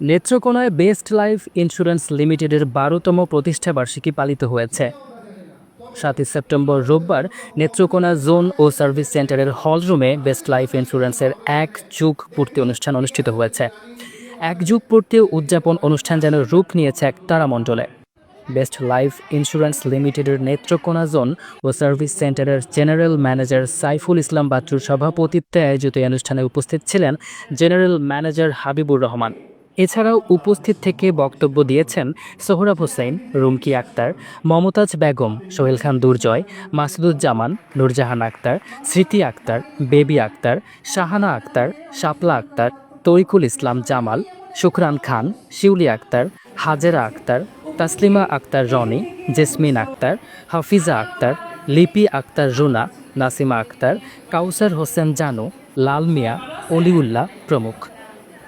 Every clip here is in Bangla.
নেত্রকোনায় বেস্ট লাইফ ইন্স্যুরেন্স লিমিটেডের বারোতম প্রতিষ্ঠা বার্ষিকী পালিত হয়েছে। সাতই সেপ্টেম্বর রোববার নেত্রকোনা জোন ও সার্ভিস সেন্টারের হল রুমে বেস্ট লাইফ ইন্স্যুরেন্সের এক যুগ পূর্তি অনুষ্ঠান অনুষ্ঠিত হয়েছে। এক যুগ পূর্তি উদযাপন অনুষ্ঠান যেন রূপ নিয়েছে এক তারামণ্ডলে। বেস্ট লাইফ ইন্স্যুরেন্স লিমিটেডের নেত্রকোনা জোন ও সার্ভিস সেন্টারের জেনারেল ম্যানেজার সাইফুল ইসলাম বাচ্চুর সভাপতিত্বে আয়োজিত অনুষ্ঠানে উপস্থিত ছিলেন জেনারেল ম্যানেজার হাবিবুর রহমান। এছাড়াও উপস্থিত থেকে বক্তব্য দিয়েছেন সোহরাব হোসেন, রুমকি আক্তার, মমতাজ বেগম, সোহেল খান দুর্জয়, মাসুদুজ্জামান, নুরজাহান আক্তার, স্মৃতি আক্তার, বেবি আক্তার, শাহানা আক্তার, শাপলা আক্তার, তরিকুল ইসলাম জামাল, শুকরান খান, শিউলি আক্তার, হাজেরা আক্তার, তাসলিমা আক্তার রনি, জেসমিন আক্তার, হাফিজা আক্তার, লিপি আক্তার রুনা, নাসিমা আক্তার, কাউসার হোসেন জানু, লাল মিয়া, অলিউল্লাহ প্রমুখ।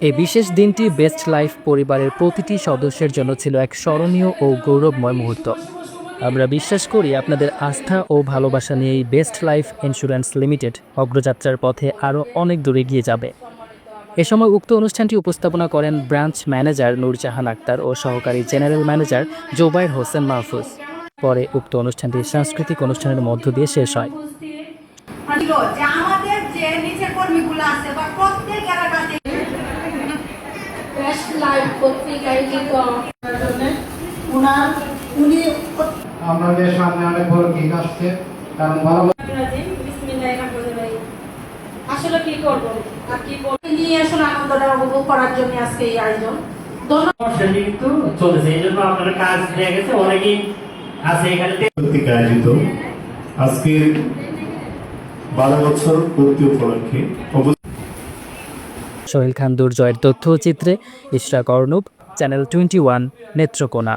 এই বিশেষ দিনটি বেস্ট লাইফ পরিবারের প্রতিটি সদস্যের জন্য ছিল এক স্মরণীয় ও গৌরবময় মুহূর্ত। আমরা বিশ্বাস করি আপনাদের আস্থা ও ভালোবাসা নিয়ে এই বেস্ট লাইফ ইন্স্যুরেন্স লিমিটেড অগ্রযাত্রার পথে আরও অনেক দূরে এগিয়ে যাবে। এ সময় উক্ত অনুষ্ঠানটি উপস্থাপনা করেন ব্রাঞ্চ ম্যানেজার নূরজাহান আক্তার ও সহকারী জেনারেল ম্যানেজার জোবাইর হোসেন মাহফুজ। পরে উক্ত অনুষ্ঠানটি সাংস্কৃতিক অনুষ্ঠানের মধ্য দিয়ে শেষ হয়। আমাদের যে নিচের কর্মীগুলো আছে বা পত্রিকায় কিন্তু আমার উনি আপনাদের সামনে অনেক বড় গীত আসছে কারণ ভালো রাজি বিসমিল্লাহির রহমানির রহিম আসলে কি করব? আর কি বলব নিয়ে আসলে আনন্দটা উপভোগ করার জন্য আজকে এই আয়োজন। কিন্তু চলেছে এই জন্য আপনার কাজ হয়ে গেছে অনেকেই আছে এখানে। আয়োজিত আজকের বারো বছর পূর্তি উপলক্ষে সোহেল খান দুর্জয়ের তথ্যচিত্রে Ishrak Arnob channel twenty one Netrokona.